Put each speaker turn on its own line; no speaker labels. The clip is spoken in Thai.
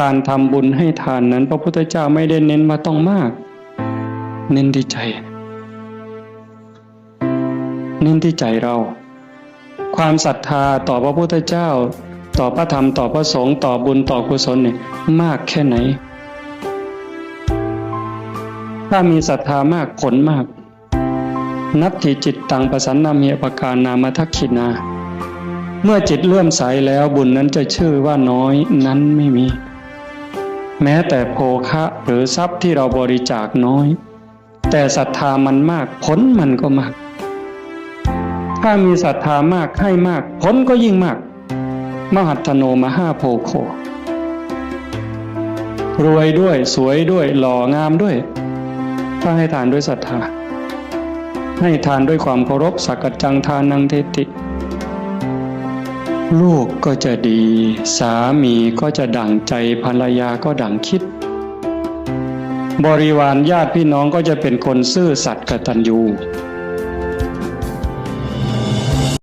การทำบุญให้ทานนั้น พระพุทธเจ้าไม่ได้เน้นว่าต้องมาก เน้นที่ใจ เน้นที่ใจเรา ความศรัทธาต่อพระพุทธเจ้า ต่อพระธรรมต่อพระสงฆ์ต่อบุญต่อกุศลเนี่ยมากแค่ไหน ถ้ามีศรัทธามากผลมาก นัตถิจิตตังประสันนามีปการนามทักขินาเมื่อจิตเลื่อมใสแล้วบุญนั้นจะชื่อว่าน้อยนั้นไม่มี แม้แต่โภคะหรือทรัพย์ที่เราบริจาคน้อย แต่ศรัทธามันมากผลมันก็มาก ถ้ามีศรัทธามากให้มากผลก็ยิ่งมาก มหัตโนมหาโพโค รวยด้วยสวยด้วยหล่องามด้วย ถ้าให้ทานด้วยศรัทธา ให้ทานด้วยความเคารพสักกัจจังทานังเทติ ลูกก็จะดี สามีก็จะดั่งใจภรรยาก็ดั่งคิด บริวารญาติพี่น้องก็จะเป็นคนซื่อสัตย์กตัญญู